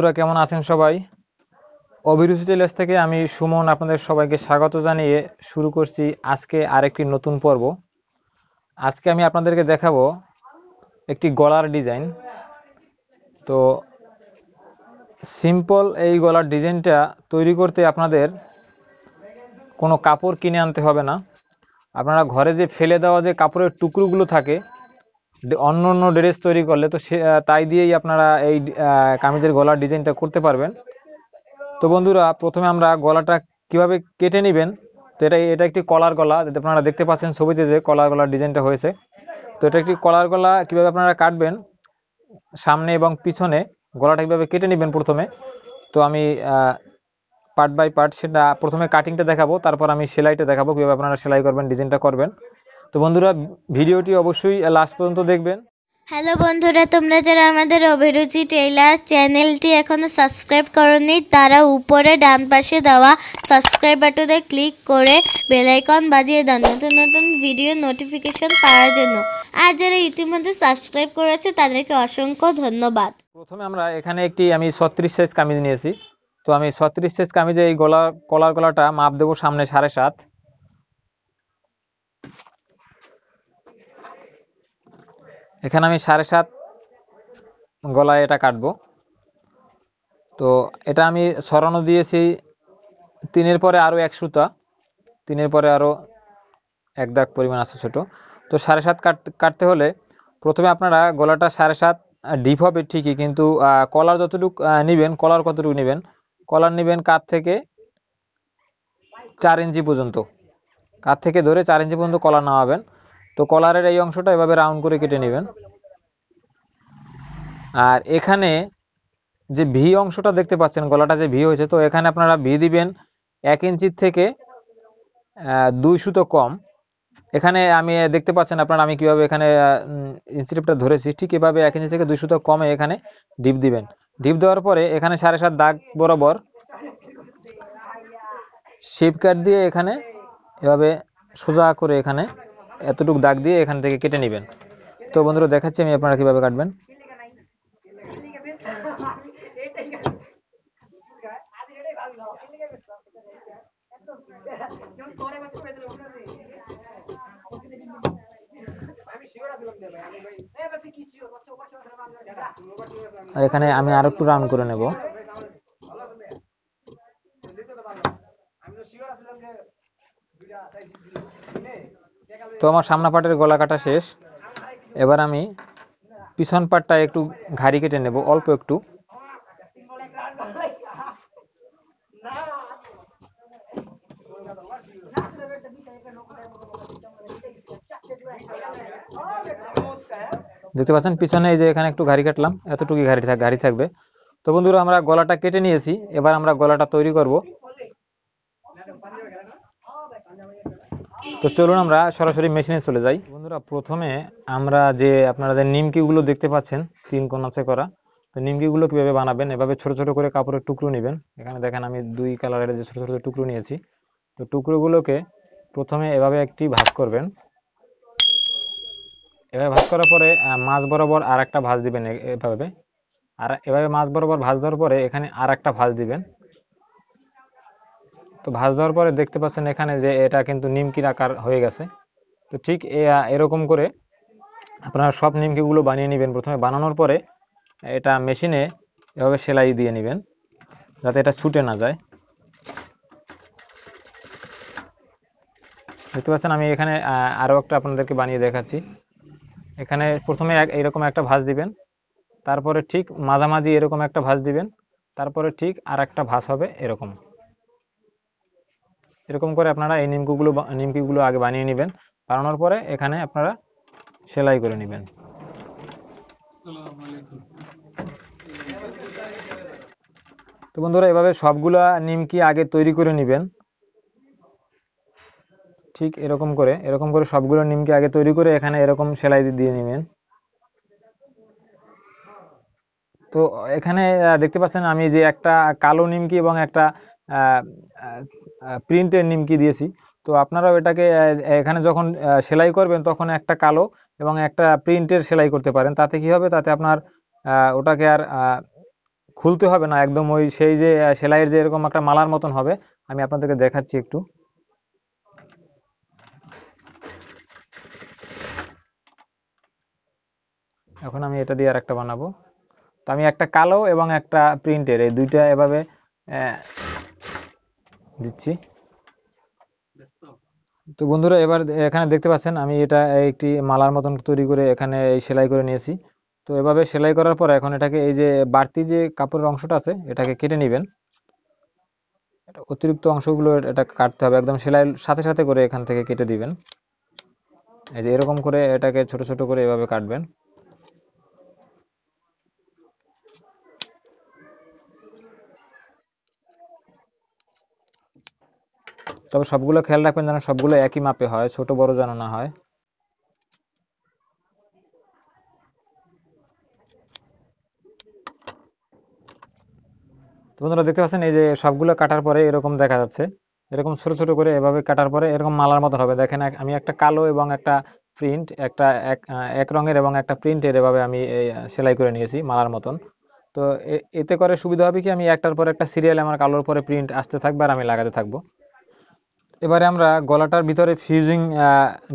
বন্ধুরা, কেমন আছেন সবাই? অভিরুচি টেলার্স থেকে আমি সুমন আপনাদের সবাইকে স্বাগত জানিয়ে শুরু করছি আজকে আরেকটি নতুন পর্ব। আজকে আমি আপনাদেরকে দেখাবো একটি গলার ডিজাইন। তো সিম্পল এই গলার ডিজাইনটা তৈরি করতে আপনাদের কোনো কাপড় কিনে আনতে হবে না। আপনারা ঘরে যে ফেলে দেওয়া যে কাপড়ের টুকরোগুলো থাকে অন্য অন্য ড্রেস তৈরি করলে তো সে তাই দিয়েই আপনারা এই কামিজের গলার ডিজাইনটা করতে পারবেন। তো বন্ধুরা, প্রথমে আমরা গলাটা কীভাবে কেটে নেবেন, তো এটা এটা একটি কলার গলা আপনারা দেখতে পাচ্ছেন ছবিতে যে কলার গলার ডিজাইনটা হয়েছে। তো এটা একটি কলার গলা কীভাবে আপনারা কাটবেন, সামনে এবং পিছনে, গলাটা কীভাবে কেটে নেবেন প্রথমে, তো আমি পার্ট বাই পার্ট সেটা প্রথমে কাটিংটা দেখাবো, তারপর আমি সেলাইটা দেখাবো কীভাবে আপনারা সেলাই করবেন, ডিজাইনটা করবেন। তো বন্ধুরা ভিডিওটি অবশ্যই লাস্ট পর্যন্ত দেখবেন। হ্যালো বন্ধুরা তোমরা যারা আমাদের অভিরুচি টেইলার চ্যানেলটি এখনও সাবস্ক্রাইব করনি তারা উপরে ডান পাশে দেওয়া সাবস্ক্রাইব বাটনে ক্লিক করে বেল আইকন বাজিয়ে দাও নতুন নতুন ভিডিও নোটিফিকেশন পাওয়ার জন্য। আর যারা ইতিমধ্যে সাবস্ক্রাইব করেছে তাদেরকে অসংখ্য ধন্যবাদ। প্রথমে আমরা এখানে একটি আমি ছত্রিশ সাইজ কামিজ নিয়েছি। তো আমি ছত্রিশ সাইজ কামিজে এই গলা কলার গলাটা মাপ দেবো সামনে সাড়ে সাত। এখানে আমি সাড়ে সাত গলায় এটা কাটবো। তো এটা আমি সরানো দিয়েছি তিনের পরে আরও এক সুতা, তিনের পরে আরও এক দাগ পরিমাণ আছে ছোট। তো সাড়ে সাত কাট, কাটতে হলে প্রথমে আপনারা গলাটা সাড়ে সাত ডিপ হবে ঠিকই, কিন্তু কলার যতটুকু নেবেন, কলার কতটুকু নেবেন, কলার নেবেন কাত থেকে চার ইঞ্চি পর্যন্ত। কাত থেকে ধরে চার ইঞ্চি পর্যন্ত কলার নামাবেন। তো কলারের এই অংশটা এভাবে রাউন্ড করে কেটে নেবেন। আর এখানে যে ভি অংশটা দেখতে পাচ্ছেন, গলাটা যে ভি হয়েছে, তো এখানে আপনারা ভি দিবেন এক ইঞ্চির থেকে দুই সুতো কম। এখানে আমি দেখতে পাচ্ছেন আপনারা আমি কীভাবে এখানে ইনস্টিপটা ধরেছি। ঠিক এভাবে এক ইঞ্চি থেকে দুই সুতো কমে এখানে ডিপ দিবেন। ডিপ দেওয়ার পরে এখানে সাড়ে সাত দাগ বরাবর শেপ কাট দিয়ে এখানে এভাবে সোজা করে এখানে এতটুকু দাগ দিয়ে এখান থেকে কেটে নেবেন। তো বন্ধুরা, দেখাচ্ছি আমি আপনারা কীভাবে কাটবেন। আর এখানে আমি আর একটু রাউন্ড করে নেব। তো আমার সামনা পাটের গলা কাটা শেষ। এবার আমি পিছন পাটটা একটু ঘাড়ি কেটে নেব, অল্প একটু। দেখতে পাচ্ছেন, পিছনে এই যে এখানে একটু ঘাড়ি কাটলাম এতটুকু ঘাড়ি ঘাড়ি থাকবে। তো বন্ধুরা, আমরা গলাটা কেটে নিয়েছি। এবার আমরা গলাটা তৈরি করব। তো চলুন আমরা সরাসরি মেশিনে চলে যাই। বন্ধুরা, প্রথমে আমরা যে আপনারা যে নিমকিগুলো দেখতে পাচ্ছেন, তিন কোনাচে করা, তো নিমকিগুলো কীভাবে বানাবেন? এভাবে ছোট ছোট করে কাপড়ের টুকরো নেবেন। এখানে দেখেন আমি দুই কালারের যে ছোট ছোট টুকরো নিয়েছি, তো টুকরোগুলোকে প্রথমে এভাবে একটি ভাগ করবেন। এভাবে ভাঁজ করার পরে মাঝ বরাবর আর একটা ভাঁজ দিবেন এভাবে। আর এভাবে মাঝ বরাবর ভাঁজ দেওয়ার পরে এখানে আর একটা ভাঁজ দিবেন। তো ভাঁজ দেওয়ার পরে দেখতে পাচ্ছেন এখানে যে এটা কিন্তু নিমকির আকার হয়ে গেছে। তো ঠিক এরকম করে আপনারা সব নিমকিগুলো বানিয়ে নেবেন। প্রথমে বানানোর পরে এটা মেশিনে এভাবে সেলাই দিয়ে নেবেন যাতে এটা ছুটে না যায়। দেখতে পাচ্ছেন আমি এখানে আহ, আরও একটা আপনাদেরকে বানিয়ে দেখাচ্ছি। এখানে প্রথমে এরকম একটা ভাঁজ দিবেন তারপরে ঠিক মাঝামাঝি এরকম একটা ভাঁজ দিবেন তারপরে ঠিক আর একটা ভাঁজ হবে এরকম। এরকম করে আপনারা এই নিমকিগুলো নিমকিগুলো আগে বানিয়ে নেবেন। বানানোর পরে এখানে আপনারা সেলাই করে নেবেন। তো বন্ধুরা, এভাবে সবগুলা নিমকি আগে তৈরি করে নেবেন। ঠিক এরকম করে এরকম করে সবগুলো নিমকি আগে তৈরি করে এখানে এরকম সেলাই দিয়ে নেবেন। তো এখানে দেখতে পাচ্ছেন আমি যে একটা কালো নিমকি এবং একটা প্রিন্টের নিমকি দিয়েছি। তো আপনারাও এটাকে এখানে যখন সেলাই করবেন তখন একটা কালো এবং একটা প্রিন্টের সেলাই করতে পারেন। তাতে কি হবে? তাতে আপনার ওটাকে আর খুলতে হবে না। একদম ওই সেই যে সেলাইয়ের যে এরকম একটা মালার মতন হবে। আমি আপনাদেরকে দেখাচ্ছি একটু। এখন আমি এটা দিয়ে আর একটা বানাবো। তো আমি একটা কালো এবং একটা প্রিন্টের এই দুইটা এভাবে দিচ্ছি। তো বন্ধুরা এবার এখানে দেখতে পাচ্ছেন আমি এটা একটি মালার মতন তৈরি করে এখানে এই সেলাই করে নিয়েছি। তো এভাবে সেলাই করার পর এখন এটাকে এই যে বাড়তি যে কাপড়ের অংশটা আছে এটাকে কেটে নেবেন। অতিরিক্ত অংশগুলো এটা কাটতে হবে একদম সেলাইয়ের সাথে সাথে করে এখান থেকে কেটে দিবেন। এই যে এরকম করে এটাকে ছোট ছোট করে এভাবে কাটবেন। তবে সবগুলো খেয়াল রাখবেন যেন সবগুলো একই মাপে হয়, ছোট, বড় যেন না হয়। বন্ধুরা দেখতে পাচ্ছেন, এই যে সবগুলো কাটার পরে এরকম দেখা যাচ্ছে। এরকম ছোট ছোট করে এভাবে কাটার পরে এরকম মালার মতো হবে। দেখেন আমি একটা কালো এবং একটা প্রিন্ট, একটা এক এক রঙের এবং একটা প্রিন্টের এভাবে আমি সেলাই করে নিয়েছি মালার মতন। তো এতে করে সুবিধা হবে কি, আমি একটার পর একটা সিরিয়াল আমার কালোর পরে প্রিন্ট আসতে থাকবে আর আমি লাগাতে থাকব। এবারে আমরা গলাটার ভিতরে ফিউজিং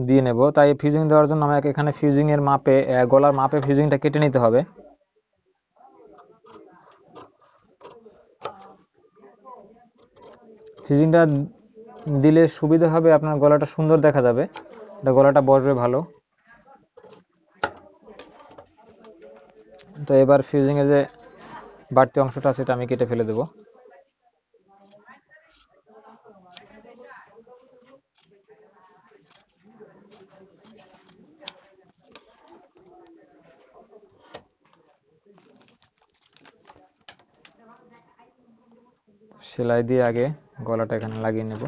দিয়ে নেব। তাই ফিউজিং দেওয়ার জন্য আমাকে এখানে ফিউজিং এর মাপে গলার মাপে ফিউজিংটা কেটে নিতে হবে। ফিউজিংটা দিলে সুবিধা হবে, আপনার গলাটা সুন্দর দেখা যাবে। এটা গলাটা বসবে ভালো। তো এবার ফিউজিং এর যে বাড়তি অংশটা আছে সেটা আমি কেটে ফেলে দেবো। সেলাই দিয়ে আগে গলাটা এখানে লাগিয়ে নেব।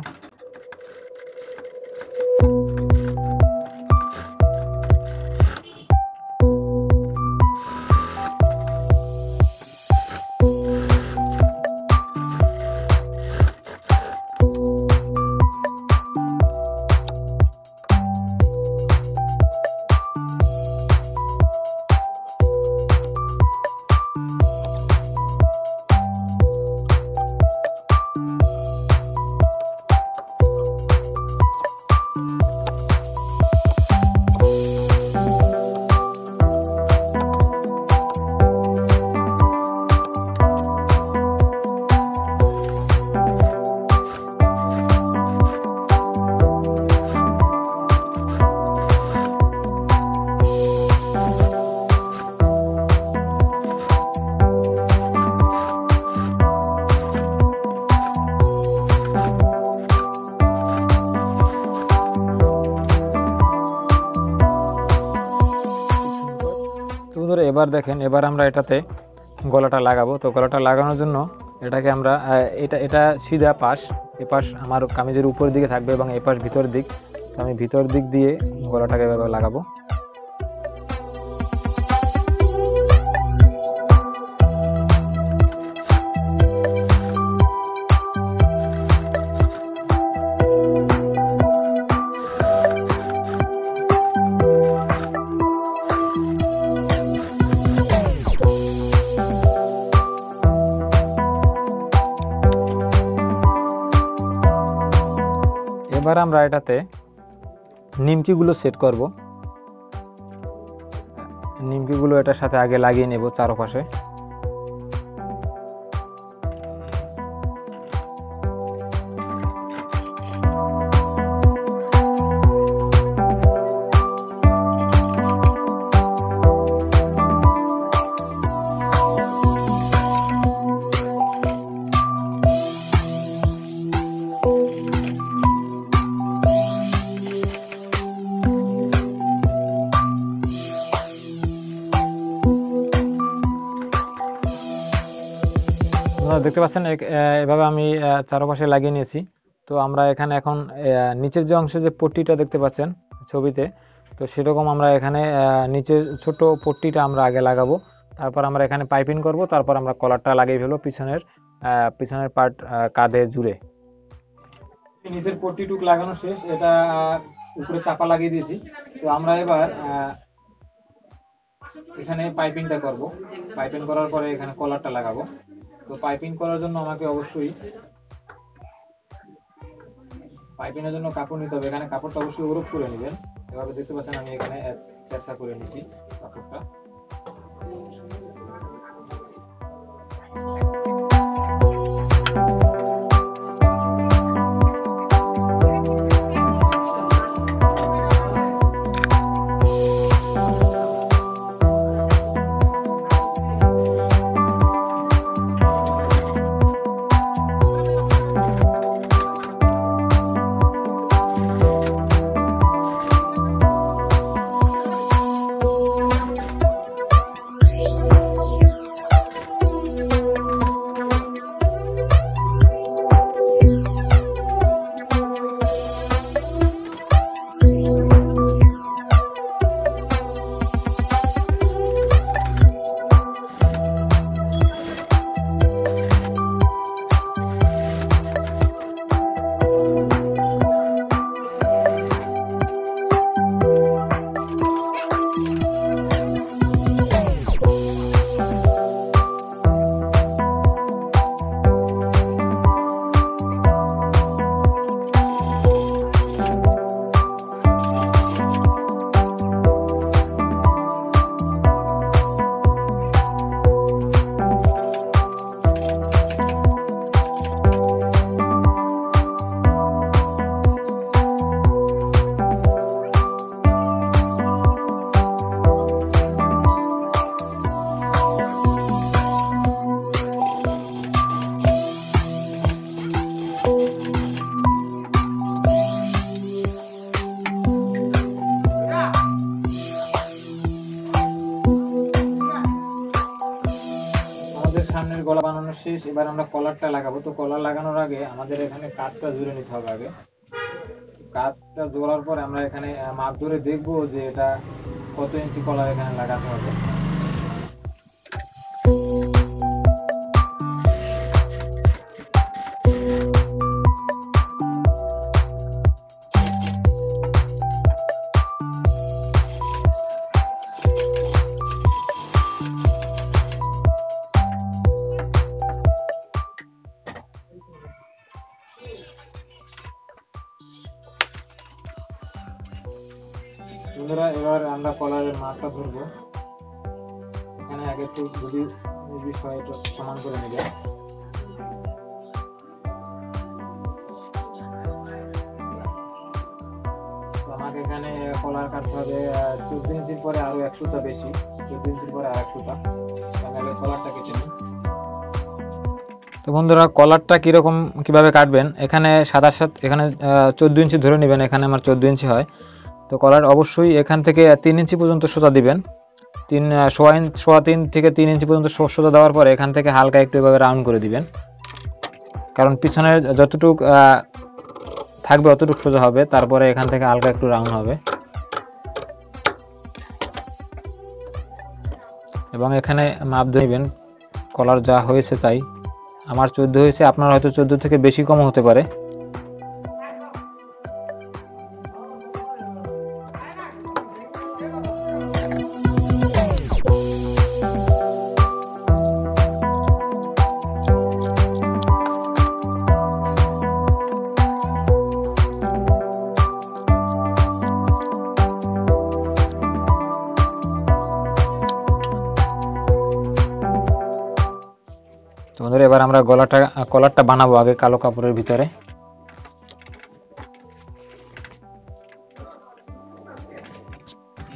এবার দেখেন, এবার আমরা এটাতে গলাটা লাগাবো। তো গলাটা লাগানোর জন্য এটাকে আমরা এটা এটা সিধা পাশ, এ পাশ আমার কামিজের উপর দিকে থাকবে এবং এ পাশ ভিতর দিক। আমি ভিতর দিক দিয়ে গলাটাকে এভাবে লাগাবো। এবার আমরা এটাতে নিমকিগুলো সেট করব। নিমকিগুলো এটার সাথে আগে লাগিয়ে নেব চারপাশে। দেখতে পাচ্ছেন এভাবে আমি চারপাশে লাগিয়ে নিয়েছি। তো আমরা এখানে এখন নিচের যে অংশে যে পট্টিটা দেখতে পাচ্ছেন ছবিতে, তো সেরকম আমরা এখানে নিচের ছোট পট্টিটা আমরা আগে লাগাবো। তারপর আমরা এখানে পাইপিং করব, তারপর আমরা কলারটা লাগিয়ে ফেলব পিছনের পিছনের পার্ট কাঁধে জুড়ে। নিচের পট্টিটুক লাগানো শেষ, এটা উপরে চাপা লাগিয়ে দিয়েছি। তো আমরা এবার এখানে পাইপিংটা করব। পাইপিং করার পরে এখানে কলারটা লাগাবো। তো পাইপিং করার জন্য আমাকে অবশ্যই পাইপিংয়ের জন্য কাপড় নিতে হবে। এখানে কাপড়টা অবশ্যই ওরপ করে নেবেন। এভাবে দেখতে পাচ্ছেন আমি এখানে ব্যবসা করে নিছি কাপড়টা। এবার আমরা কলারটা লাগাবো। তো কলার লাগানোর আগে আমাদের এখানে কাঠটা জুড়ে নিতে হবে আগে। কাঠটা জোড়ার পর আমরা এখানে মাপ ধরে দেখব যে এটা কত ইঞ্চি কলার এখানে লাগাতে হবে। কলার কাটতে হবে চোদ্দ ইঞ্চির পরে আরও একশোটা বেশি, চোদ্দ ইঞ্চির পরে আর একশোটা তাহলে কলারটা কেটে নিই। তো বন্ধুরা কলারটা কীরকম, কীভাবে কাটবেন? এখানে সাতাশ সাত, এখানে চোদ্দ ইঞ্চি ধরে নেবেন, এখানে আমার চোদ্দ ইঞ্চি হয়। তো কলার অবশ্যই এখান থেকে তিন ইঞ্চি পর্যন্ত সোজা দিবেন। তিন সোয়া ইঞ্চ সোয়া তিন থেকে তিন ইঞ্চি পর্যন্ত সোজা দেওয়ার পরে এখান থেকে হালকা একটু এভাবে রাউন্ড করে দিবেন। কারণ পিছনের যতটুক থাকবে অতটুকু সোজা হবে, তারপরে এখান থেকে হালকা একটু রাউন্ড হবে। এবং এখানে মাপ দেবেন কলার যা হয়েছে তাই। আমার চোদ্দ হয়েছে, আপনার হয়তো চোদ্দ থেকে বেশি কম হতে পারে। তো বন্ধুরা এবার আমরা গলাটা, কলারটা বানাবো আগে কালো কাপড়ের ভিতরে।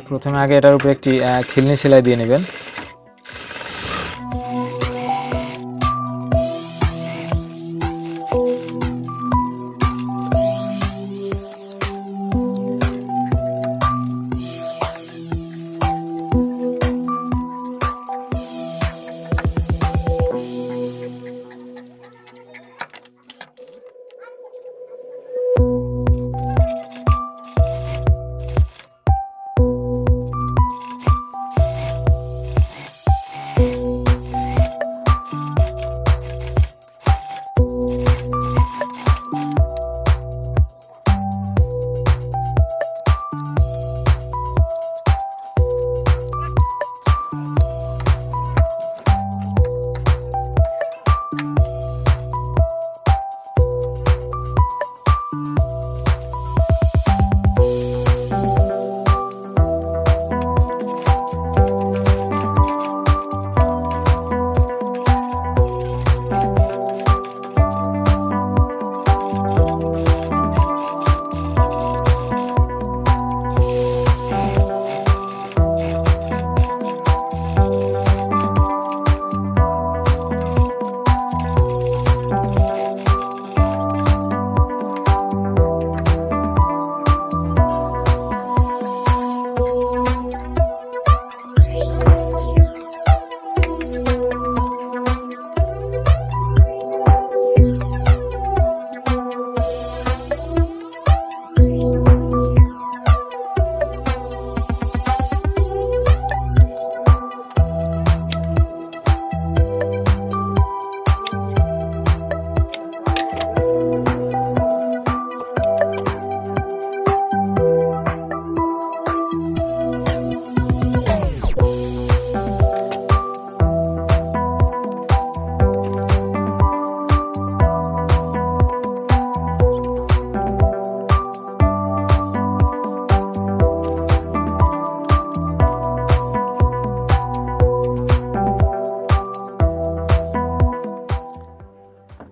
প্রথমে আগে এটার উপরে একটি খিলনি সেলাই দিয়ে নেবেন।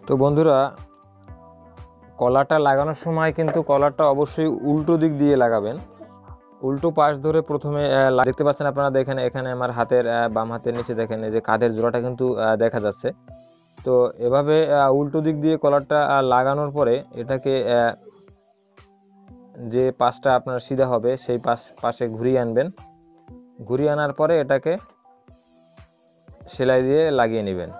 তো বন্ধুরা কলারটা লাগানোর সময় কিন্তু কলারটা অবশ্যই উল্টো দিক দিয়ে লাগাবেন। উল্টো পাশ ধরে প্রথমে দেখতে পাচ্ছেন আপনারা দেখেন, এখানে আমার হাতের বাম হাতের নিচে দেখেন যে কাঁধের জোড়াটা কিন্তু দেখা যাচ্ছে। তো এভাবে উল্টো দিক দিয়ে কলারটা লাগানোর পরে এটাকে যে পাশটা আপনার সিধা হবে, সেই পাশ, পাশে ঘুরিয়ে আনবেন। ঘুরিয়ে আনার পরে এটাকে সেলাই দিয়ে লাগিয়ে নেবেন।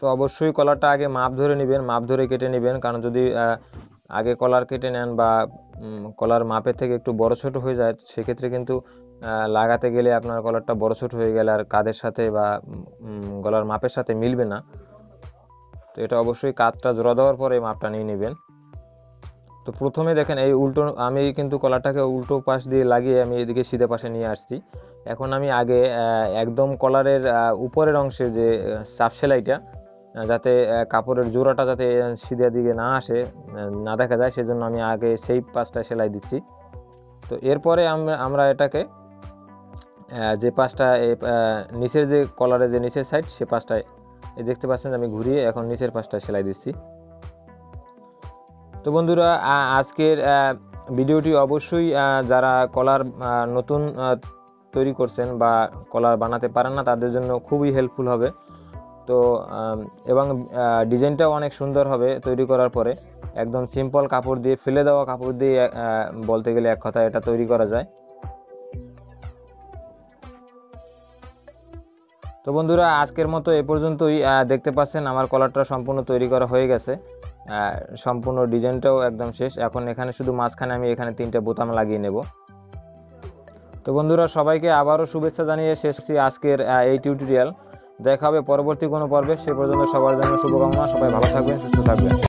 তো অবশ্যই কলারটা আগে মাপ ধরে নেবেন, মাপ ধরে কেটে নেবেন। কারণ যদি আগে কলার কেটে নেন বা কলার মাপের থেকে একটু বড় ছোট হয়ে যায়, সেক্ষেত্রে কিন্তু লাগাতে গেলে আপনার কলারটা বড় ছোট হয়ে গেলে আর কাঁধের সাথে বা গলার মাপের সাথে মিলবে না। তো এটা অবশ্যই কাঁধটা জোড়া দেওয়ার পরে মাপটা নিয়ে নেবেন। তো প্রথমে দেখেন এই উল্টো, আমি কিন্তু কলারটাকে উল্টো পাশ দিয়ে লাগিয়ে আমি এদিকে সিধে পাশে নিয়ে আসছি। এখন আমি আগে একদম কলারের উপরের অংশে যে চাপ সেলাইটা যাতে কাপড়ের জোড়াটা যাতে সিধা দিকে না আসে না দেখা যায়, সেজন্য আমি আগে সেই পাশটা সেলাই দিচ্ছি। তো এরপরে আমরা এটাকে যে পাশটা নিচের যে কলারের যে নিচের সাইড সে পাশটায় দেখতে পাচ্ছেন আমি ঘুরিয়ে এখন নিচের পাশটা সেলাই দিচ্ছি। তো বন্ধুরা আজকের ভিডিওটি অবশ্যই যারা কলার নতুন তৈরি করছেন বা কলার বানাতে পারেন না, তাদের জন্য খুবই হেল্পফুল হবে। তো এবং ডিজাইনটাও অনেক সুন্দর হবে তৈরি করার পরে। একদম সিম্পল কাপড় দিয়ে, ফেলে দেওয়া কাপড় দিয়ে বলতে গেলে এক কথা এটা তৈরি করা যায়। তো বন্ধুরা, আজকের মতো এ পর্যন্তই। দেখতে পাচ্ছেন আমার কলারটা সম্পূর্ণ তৈরি করা হয়ে গেছে। সম্পূর্ণ ডিজাইনটাও একদম শেষ। এখন এখানে শুধু মাঝখানে আমি এখানে তিনটা বোতাম লাগিয়ে নেব। তো বন্ধুরা, সবাইকে আবারও শুভেচ্ছা জানিয়ে শেষ আজকের এই টিউটোরিয়াল। দেখা হবে পরবর্তী কোনো পর্বে। সে পর্যন্ত সবার জন্য শুভকামনা। সবাই ভালো থাকবেন, সুস্থ থাকবেন।